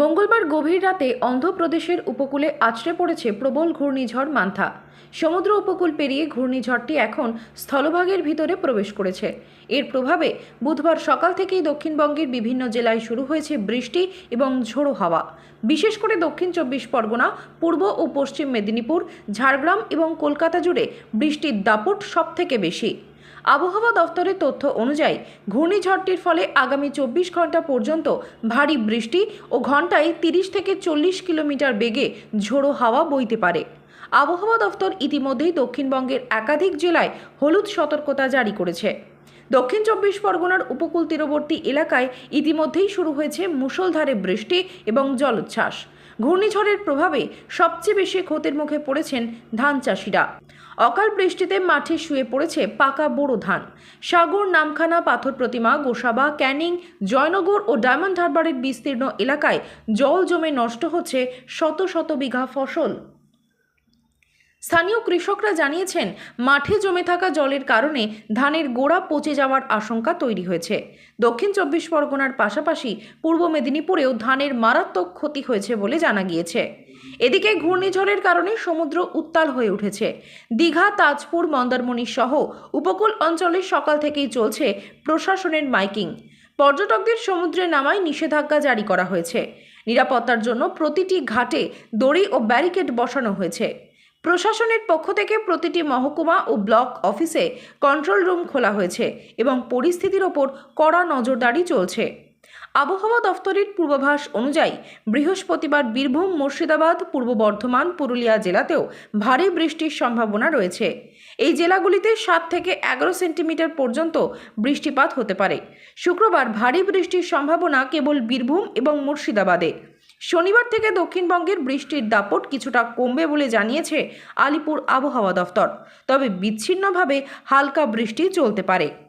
মঙ্গলবার গভীর রাতে অন্ধ্রপ্রদেশের উপকূলে আছড়ে পড়েছে প্রবল ঘূর্ণিঝড় মান্থা। সমুদ্র উপকূল পেরিয়ে ঘূর্ণিঝড়টি এখন স্থলভাগের ভিতরে প্রবেশ করেছে। এর প্রভাবে বুধবার সকাল থেকেই দক্ষিণবঙ্গের বিভিন্ন জেলায় শুরু হয়েছে বৃষ্টি এবং ঝোড়ো হাওয়া। বিশেষ করে দক্ষিণ চব্বিশ পরগনা, পূর্ব ও পশ্চিম মেদিনীপুর, ঝাড়গ্রাম এবং কলকাতা জুড়ে বৃষ্টির দাপট সবথেকে বেশি। আবহাওয়া দফতরের তথ্য অনুযায়ী, ঘূর্ণিঝড়টির ফলে আগামী চব্বিশ ঘণ্টা পর্যন্ত ভারী বৃষ্টি ও ঘন্টায় তিরিশ থেকে চল্লিশ কিলোমিটার বেগে ঝোড়ো হাওয়া বইতে পারে। আবহাওয়া দফতর ইতিমধ্যেই দক্ষিণবঙ্গের একাধিক জেলায় হলুদ সতর্কতা জারি করেছে। দক্ষিণ চব্বিশ পরগনার উপকূল তীরবর্তী এলাকায় ইতিমধ্যেই শুরু হয়েছে মুষলধারে বৃষ্টি এবং জলোচ্ছ্বাস। ঘূর্ণিঝড়ের প্রভাবে সবচেয়ে বেশি ক্ষতির মুখে পড়েছেন ধান চাষিরা। অকাল বৃষ্টিতে মাঠে শুয়ে পড়েছে পাকা বোরো ধান। সাগর, নামখানা, পাথর প্রতিমা, গোসাবা, ক্যানিং, জয়নগর ও ডায়মন্ড হারবারের বিস্তীর্ণ এলাকায় জল জমে নষ্ট হচ্ছে শত শত বিঘা ফসল। স্থানীয় কৃষকরা জানিয়েছেন, মাঠে জমে থাকা জলের কারণে ধানের গোড়া পচে যাওয়ার আশঙ্কা তৈরি হয়েছে। দক্ষিণ চব্বিশ পরগনার পাশাপাশি পূর্ব মেদিনীপুরেও ধানের মারাত্মক ক্ষতি হয়েছে বলে জানা গিয়েছে। এদিকে ঘূর্ণিঝড়ের কারণে সমুদ্র উত্তাল হয়ে উঠেছে। দীঘা, তাজপুর, মন্দারমণি সহ উপকূল অঞ্চলে সকাল থেকেই চলছে প্রশাসনের মাইকিং। পর্যটকদের সমুদ্রে নামায় নিষেধাজ্ঞা জারি করা হয়েছে। নিরাপত্তার জন্য প্রতিটি ঘাটে দড়ি ও ব্যারিকেড বসানো হয়েছে। প্রশাসনের পক্ষ থেকে প্রতিটি মহকুমা ও ব্লক অফিসে কন্ট্রোল রুম খোলা হয়েছে এবং পরিস্থিতির ওপর কড়া নজরদারি চলছে। আবহাওয়া দফতরের পূর্বাভাস অনুযায়ী বৃহস্পতিবার বীরভূম, মুর্শিদাবাদ, পূর্ব বর্ধমান, পুরুলিয়া জেলাতেও ভারী বৃষ্টির সম্ভাবনা রয়েছে। এই জেলাগুলিতে সাত থেকে এগারো সেন্টিমিটার পর্যন্ত বৃষ্টিপাত হতে পারে। শুক্রবার ভারী বৃষ্টির সম্ভাবনা কেবল বীরভূম এবং মুর্শিদাবাদে। শনিবার থেকে দক্ষিণবঙ্গের বৃষ্টির দাপট কিছুটা কমবে বলে জানিয়েছে আলিপুর আবহাওয়া দফতর। তবে বিচ্ছিন্নভাবে হালকা বৃষ্টি চলতে পারে।